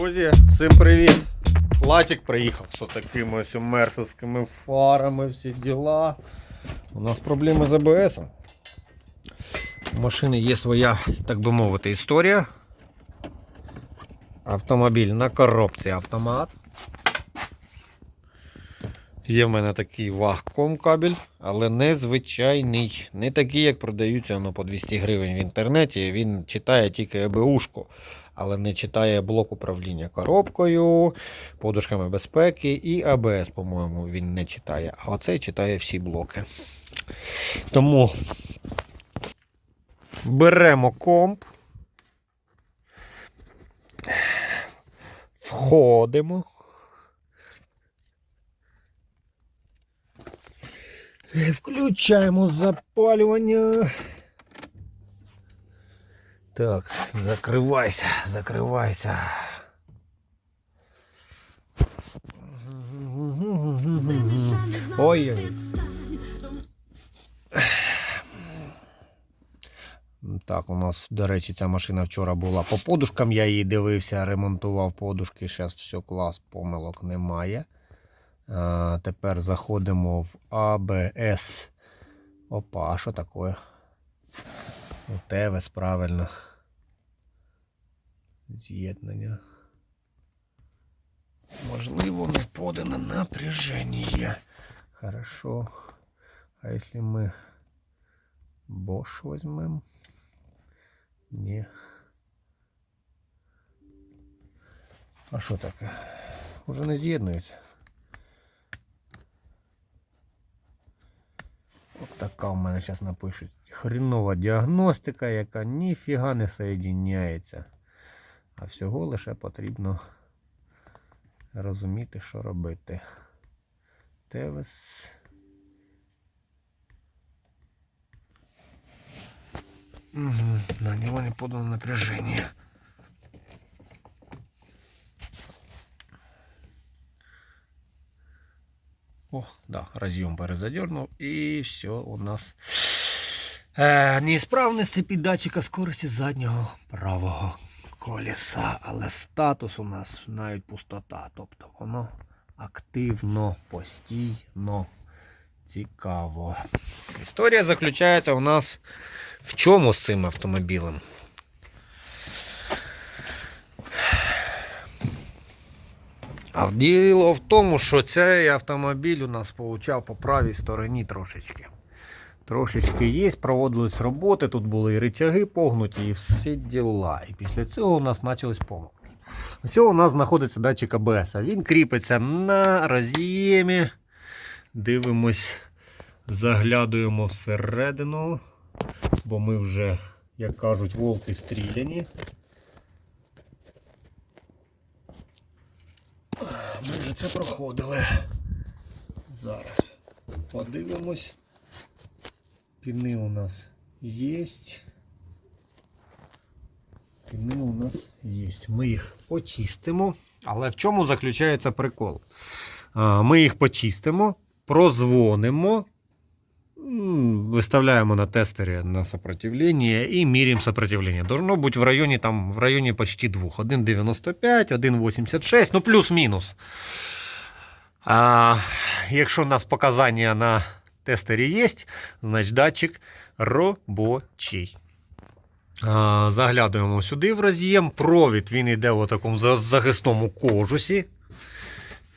Друзі, всім привіт! Латік приїхав з такими ось мерсовськими фарами, всі діла. У нас проблеми з АБС. У машини є своя, так би мовити, історія. Автомобіль на коробці автомат. Є в мене такий вагком кабель, але не звичайний. Не такий, як продаються воно по 200 гривень в інтернеті. Він читає тільки ЕБУшку, але не читає блок управління коробкою, подушками безпеки і АБС, по-моєму, він не читає. А оцей читає всі блоки. Тому беремо комп. Входимо. Включаємо запалювання. Так, закривайся, закривайся. Ой. Так, у нас, до речі, ця машина вчора була по подушкам, я її дивився, ремонтував подушки. Зараз все клас, помилок немає. А, тепер заходимо в АБС. Опа, а що таке? ТВС, правильно. З'єднання. Можливо, не подано напряження. Хорошо. А якщо ми Bosch возьмем? Ні. А що таке? Уже не з'єднується. От така в мене зараз напишуть. Хренова діагностика, яка ніфіга не соєдиняється. А всього лише потрібно розуміти, що робити. Тевес. Угу, на него не подано напряжение. О, да, разъем перезадернул. И все у нас е, неісправності під датчика скорості заднього правого колеса. Але статус у нас навіть пустота. Тобто воно активно, постійно, цікаво. Історія заключається у нас в чому з цим автомобілем? А діло в тому, що цей автомобіль у нас получав по правій стороні трошечки. Трошечки є, проводились роботи, тут були і рычаги погнуті, і всі діла. І після цього у нас почались помилки. Ось у нас знаходиться датчик АБС. Він кріпиться на роз'ємі. Дивимось, заглядуємо всередину, бо ми вже, як кажуть, волки стріляні. Ми вже це проходили. Зараз подивимось. Піни у нас є. Піни у нас є. Ми їх почистимо. Але в чому заключається прикол? Ми їх почистимо, прозвонимо, м, виставляємо на тестері на сопротивление і міряємо сопротивление. Должно бути в районі, там, в районі почти 2. 1,95, 1,86, ну плюс-мінус. А, якщо у нас показання на тестері є, значить датчик робочий. А, заглядуємо сюди в роз'єм. Провід він йде в такому за- захисному кожусі.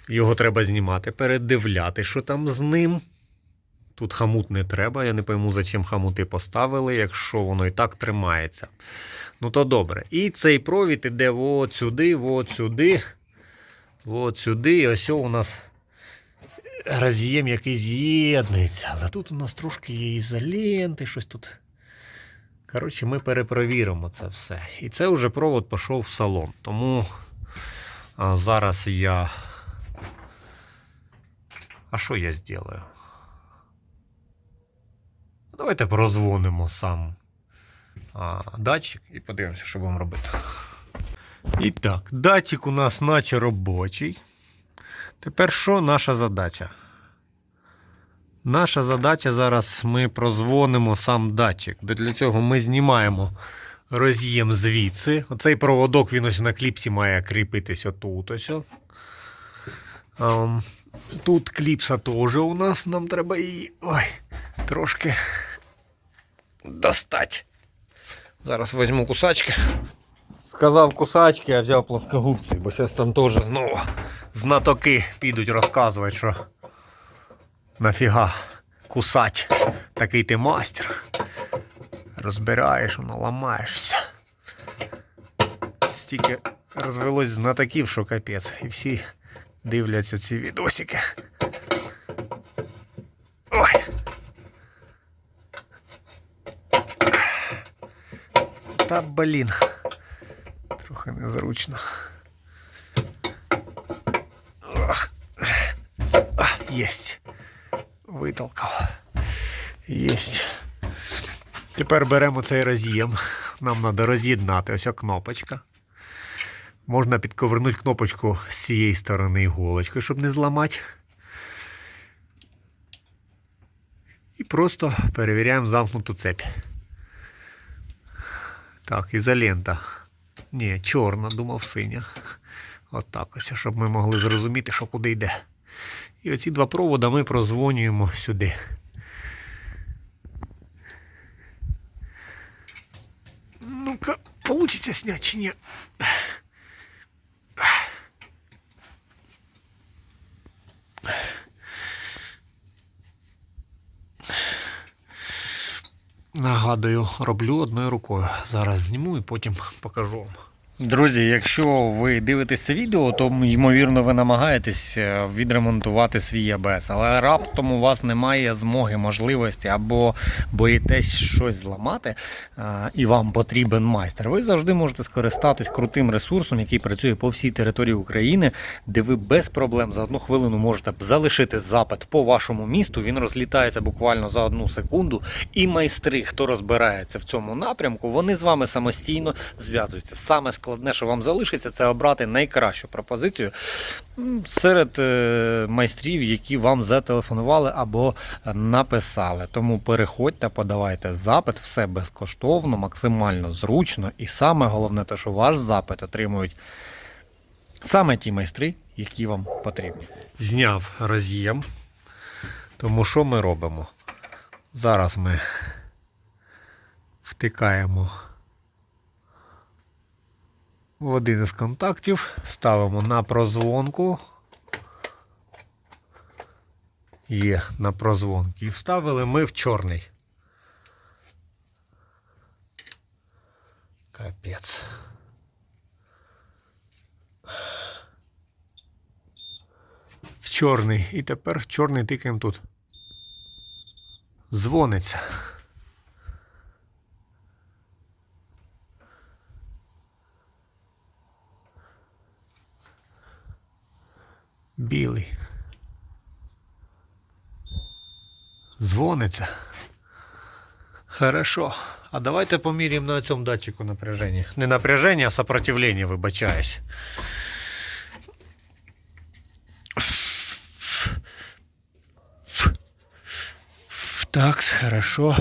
Його треба знімати, передивляти, що там з ним. Тут хамут не треба. Я не пойму, зачем хамути поставили, якщо воно і так тримається. Ну то добре. І цей провід іде от сюди, от сюди, от сюди. І ось у нас роз'єм, який з'єднується. Але тут у нас трошки є ізоленти, щось тут. Коротше, ми перепровіримо це все. І це вже провод пішов в салон. Тому зараз я. А що я зроблю? Давайте прозвонимо сам а, датчик і подивимося, що будемо робити. І так, датчик у нас наче робочий. Тепер що наша задача? Наша задача зараз ми прозвонимо сам датчик. Для цього ми знімаємо роз'єм звідси. Оцей проводок він ось на кліпсі має кріпитись отут. Ось. Ем, тут кліпса теж у нас. Нам треба її ой, трошки достать. Зараз візьму кусачки. Сказав кусачки, а взяв плоскогубці, бо зараз там теж знову знатоки підуть розказувати, що нафіга кусать. Такий ти мастер. Розбираєш, воно ламаєш все. Стільки розвелось знатоків, що капець. І всі дивляться ці відосики. Та блін. Трохи незручно. Єсть. Витолкав. Єсть. Тепер беремо цей роз'єм. Нам треба роз'єднати. Ось кнопочка. Можна підковернути кнопочку з цієї сторони іголочкою, щоб не зламати. І просто перевіряємо замкнуту цепь. Так, ізолента. Ні, чорна, думав синя. Отак ось, щоб ми могли зрозуміти, що куди йде. І оці два провода ми прозвонюємо сюди. Ну-ка, получиться снять чи ні? Нагадую, роблю одною рукою. Зараз зніму і потім покажу вам. Друзі, якщо ви дивитесь це відео, то ймовірно ви намагаєтесь е, відремонтувати свій АБС, але раптом у вас немає змоги, можливості або боїтесь щось зламати, е, і вам потрібен майстер. Ви завжди можете скористатись крутим ресурсом, який працює по всій території України, де ви без проблем за одну хвилину можете залишити запит по вашому місту. Він розлітається буквально за одну секунду. І майстри, хто розбирається в цьому напрямку, вони з вами самостійно зв'язуються. Саме складне, що вам залишиться, це обрати найкращу пропозицію серед е, майстрів, які вам зателефонували або написали. Тому переходьте, подавайте запит, все безкоштовно, максимально зручно. І саме головне, те, що ваш запит отримують саме ті майстри, які вам потрібні. Зняв роз'єм. Тому що ми робимо? Зараз ми втикаємо в один із контактів, ставимо на прозвонку. Є на прозвонки. І вставили ми в чорний. Капець. В чорний. І тепер в чорний тикаємо тут. Дзвониться. Білий. Дзвониться. Хорошо. А давайте поміряємо на цьому датчику напряження. Не напряження, а сопротивлення, вибачаюсь. Так, хорошо.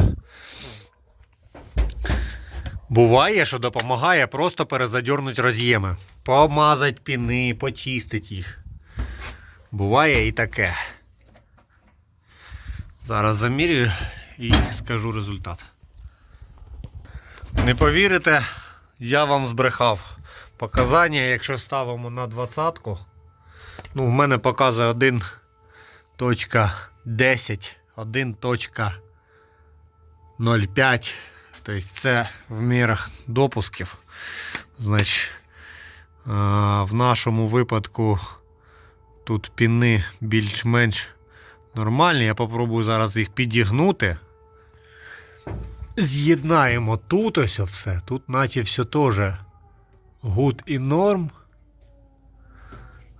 Буває, що допомагає просто перезадернути роз'єми. Помазати піни, почистити їх. Буває і таке. Зараз замірюю і скажу результат. Не повірите, я вам збрехав. Показання, якщо ставимо на двадцятку, ну, в мене показує 1.10, 1.05. Тобто це в мірах допусків. Значить, е, в нашому випадку тут піни більш-менш нормальні. Я попробую зараз їх підігнути. З'єднаємо тут ось все. Тут наче все теж гуд і норм.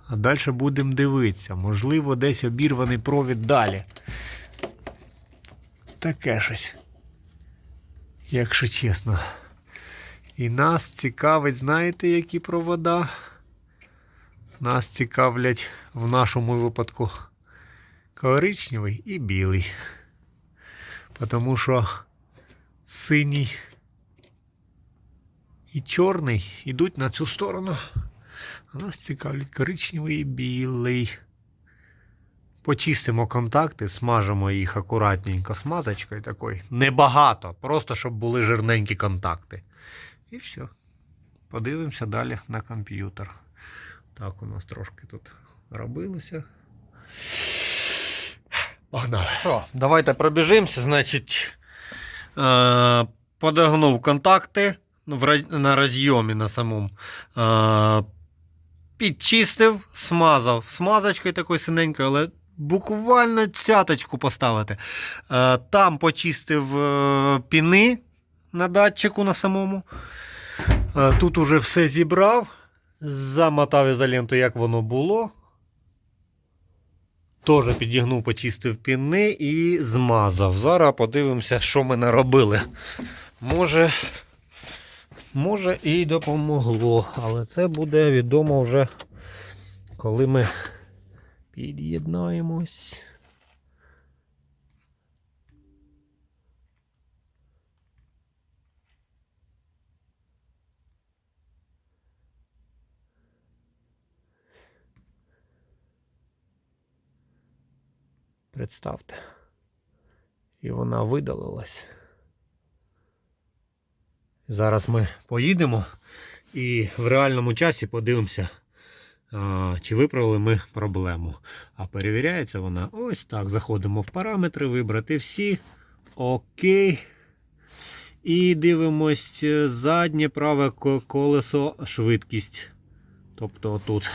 А далі будемо дивитися. Можливо, десь обірваний провід далі. Таке щось. Якщо чесно. І нас цікавить, знаєте, які провода? Нас цікавлять в нашому випадку коричневий і білий. Тому що синій і чорний йдуть на цю сторону. А нас цікавлять коричневий і білий. Почистимо контакти, смажемо їх акуратненько смазочкою такою. Небагато, просто щоб були жирненькі контакти. І все. Подивимося далі на комп'ютер. Так, у нас трошки тут робилося. Погнали. Що, давайте пробіжимося. Значить, е, подогнув контакти в роз- на розйомі на самому. Е, підчистив, смазав смазочкою такою синенькою, але буквально цяточку поставити. Е, там почистив е, піни на датчику на самому. Е, тут уже все зібрав, замотав ізоленту, як воно було. Теж підігнув, почистив піни і змазав. Зараз подивимося, що ми наробили. Може, може і допомогло, але це буде відомо вже, коли ми під'єднаємось. Представте. І вона видалилась. Зараз ми поїдемо і в реальному часі подивимося, чи виправили ми проблему. А перевіряється вона ось так. Заходимо в параметри, вибрати всі. Окей. І дивимось е, заднє праве колесо швидкість. Тобто отут.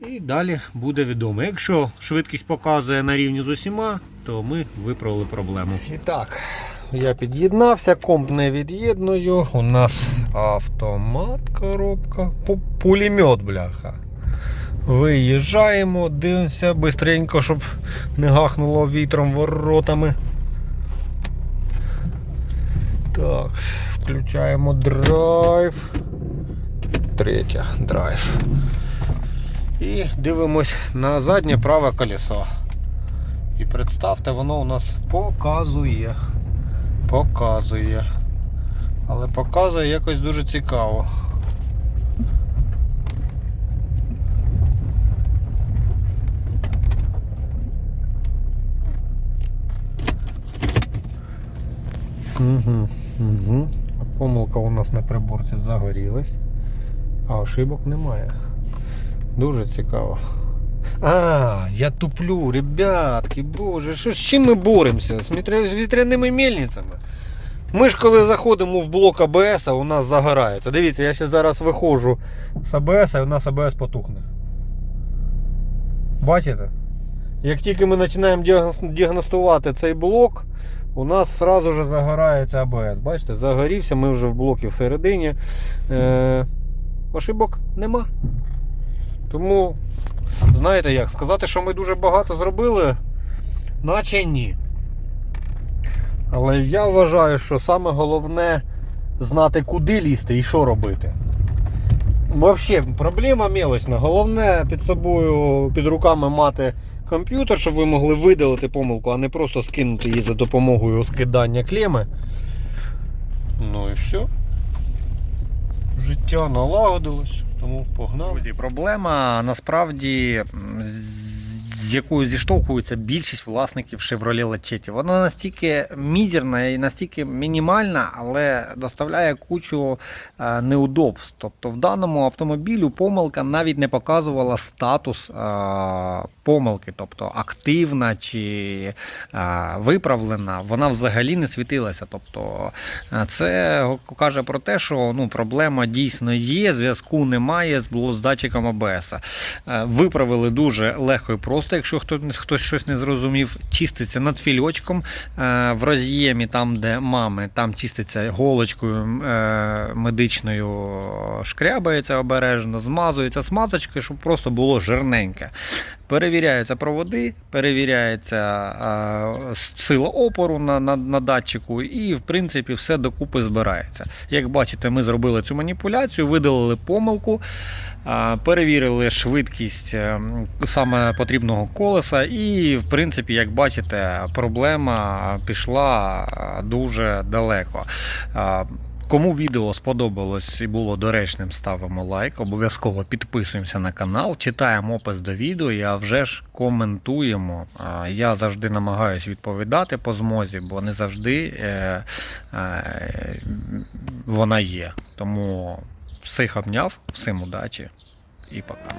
І далі буде відомо. Якщо швидкість показує на рівні з усіма, то ми виправили проблему. І так, я під'єднався, комп не від'єдную. У нас автомат, коробка, пу- пулемет, бляха. Виїжджаємо, дивимося бистренько, щоб не гахнуло вітром воротами. Так, включаємо драйв. Третя драйв. І дивимось на заднє праве колесо. І представте, воно у нас показує. Показує. Але показує якось дуже цікаво. Угу, угу. Помилка у нас на приборці загорілась, а ошибок немає. Дуже цікаво. А, я туплю, ребятки, боже, що, з чим ми боремося? З, вітря- з вітряними мельницями. Ми ж коли заходимо в блок АБС, у нас загорається. Дивіться, я ще зараз виходжу з АБС, і у нас АБС потухне. Бачите? Як тільки ми починаємо діагностувати цей блок, у нас сразу же загорається АБС. Бачите, загорівся, ми вже в блокі всередині. Е, ошибок нема. Тому, знаєте як, сказати, що ми дуже багато зробили, наче ні. Але я вважаю, що саме головне знати, куди лізти і що робити. Взагалі, проблема мелочна. Головне під собою, під руками мати комп'ютер, щоб ви могли видалити помилку, а не просто скинути її за допомогою скидання клеми. Ну і все. Життя налагодилось, тому погнали. Друзі, проблема насправді з якою зіштовхується більшість власників Chevrolet Lachetti. Вона настільки мізерна і настільки мінімальна, але доставляє кучу е, неудобств. Тобто в даному автомобілю помилка навіть не показувала статус е, помилки, тобто активна чи виправлена, вона взагалі не світилася. Тобто це каже про те, що ну, проблема дійсно є, зв'язку немає з, датчиком АБС. Виправили дуже легко і просто, якщо хто, хтось щось не зрозумів, чиститься над фільочком в роз'ємі, там, де мами, там чиститься голочкою е, медичною, шкрябається обережно, змазується смазочкою, щоб просто було жирненьке. Перевіряються проводи, перевіряється е, сила опору на, на, на датчику, і в принципі все докупи збирається. Як бачите, ми зробили цю маніпуляцію, видалили помилку, е, перевірили швидкість е, саме потрібного колеса, і в принципі, як бачите, проблема пішла дуже далеко. Кому відео сподобалось і було доречним, ставимо лайк. Обов'язково підписуємося на канал, читаємо опис до відео а вже ж коментуємо. Я завжди намагаюся відповідати по змозі, бо не завжди е, е, вона є. Тому всіх обняв, всім удачі і пока.